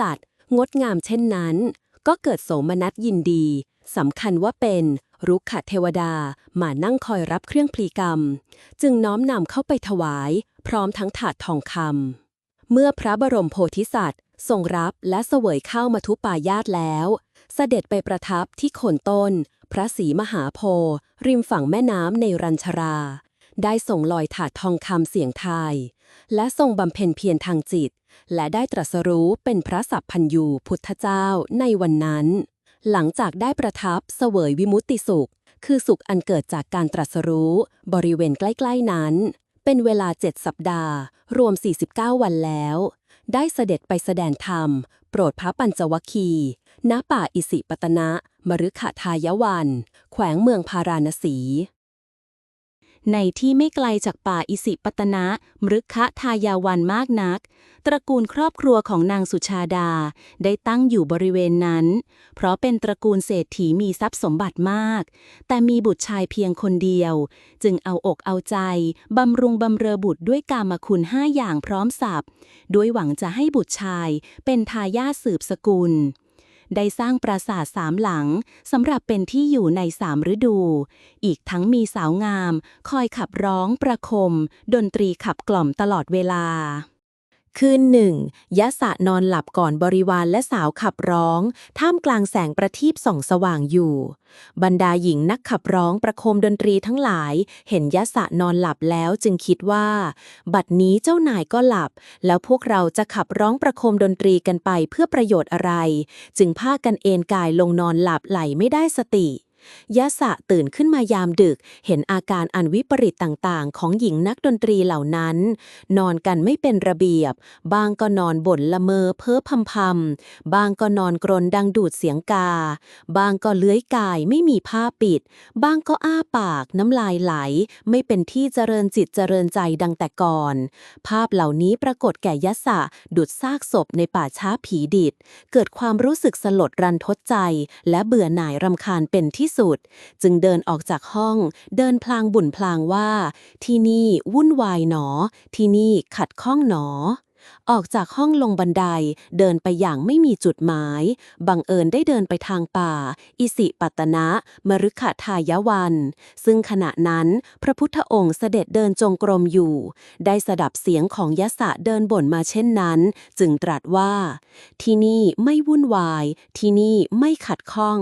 สัตว์ งดงามเช่นนั้น ก็เกิดโสมนัสยินดีสำคัญว่าเป็นรุกขเทวดามานั่งคอยรับเครื่องพลีกรรม จึงน้อมนำเข้าไปถวาย พร้อมทั้งถาดทองคำเมื่อพระบรมโพธิสัตว์ ทรงรับและเสวยข้าวมาทุปายาตแล้ว เสด็จไปประทับที่โคนต้น พระศรีมหาโพธิริมฝั่งแม่น้ำในรัญชรา ได้ส่งลอยถาดทองคำเสียงไทยและทรงบำเพ็ญเพียรทางจิต และได้ตรัสรู้เป็นพระสัพพัญยูพุทธเจ้าในวันนั้น หลังจากได้ประทับเสวยวิมุตติสุข คือสุขอันเกิดจากการตรัสรู้บริเวณใกล้ ๆนั้น เป็นเวลาเจ็ดสัปดาห์ รวม 49 วันแล้ว ได้เสด็จไปแสดงธรรม โปรดพระปัญจวัคคีณป่าอิสิปตนะ มฤคทายวัน แขวงเมืองพาราณสี ในที่ไม่ไกลจากป่าอิสิปตนะมฤคะทายาวันมากนัก ตระกูลครอบครัวของนางสุชาดา ได้ตั้งอยู่บริเวณนั้น เพราะเป็นตระกูลเศรษฐีมีทรัพย์สมบัติมาก แต่มีบุตรชายเพียงคนเดียว จึงเอาอกเอาใจ บำรุงบำเรอบุตรด้วยกามคุณห้าอย่างพร้อมสับด้วยหวังจะให้บุตรชายเป็นทายาทสืบสกุล ได้สร้างปราสาทสามหลังสำหรับเป็นที่อยู่ในสามฤดู อีกทั้งมีสาวงาม คอยขับร้องประคม ดนตรีขับกล่อมตลอดเวลา คืนหนึ่งยะสะนอนหลับก่อนบริวารและสาวขับร้อง ท่ามกลางแสงประทีปส่องสว่างอยู่ บรรดาหญิงนักขับร้องประโคมดนตรีทั้งหลาย เห็นยะสะนอนหลับแล้วจึงคิดว่า บัดนี้เจ้านายก็หลับ แล้วพวกเราจะขับร้องประโคมดนตรีกันไปเพื่อประโยชน์อะไร จึงพากันเอนกายลงนอนหลับไหลไม่ได้สติ ยะสะตื่นขึ้นมายามดึก เห็นอาการอันวิปริตต่างๆ ของหญิงนักดนตรีเหล่านั้น นอนกันไม่เป็นระเบียบ บางก็นอนบ่นละเมอเพ้อพำพำบางก็นอนกรนดังดูดเสียงกา บางก็เลื้อยกายไม่มีผ้าปิด บางก็อ้าปากน้ำลายไหล ไม่เป็นที่เจริญจิตเจริญใจดังแต่ก่อน ภาพเหล่านี้ปรากฏแก่ยะสะดุดซากศพในป่าช้าผีดิด เกิดความรู้สึกสลดรันทดใจ และเบื่อหน่ายรำคาญเป็นที่สุด จึงเดินออกจากห้อง เดินพลางบุ่นพลางว่า ที่นี่วุ่นวายหนอ ที่นี่ขัดข้องหนอ ออกจากห้องลงบันไดเดินไปอย่างไม่มีจุดหมาย บังเอิญได้เดินไปทางป่า อิสิปัตนะมฤคทายวัน ซึ่งขณะนั้นพระพุทธองค์เสด็จเดินจงกรมอยู่ ได้สดับเสียงของยะสะเดินบ่นมาเช่นนั้น จึงตรัสว่า ที่นี่ไม่วุ่นวาย ที่นี่ไม่ขัดข้อง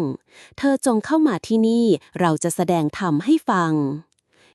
เธอจงเข้ามาที่นี่เราจะแสดงธรรมให้ฟัง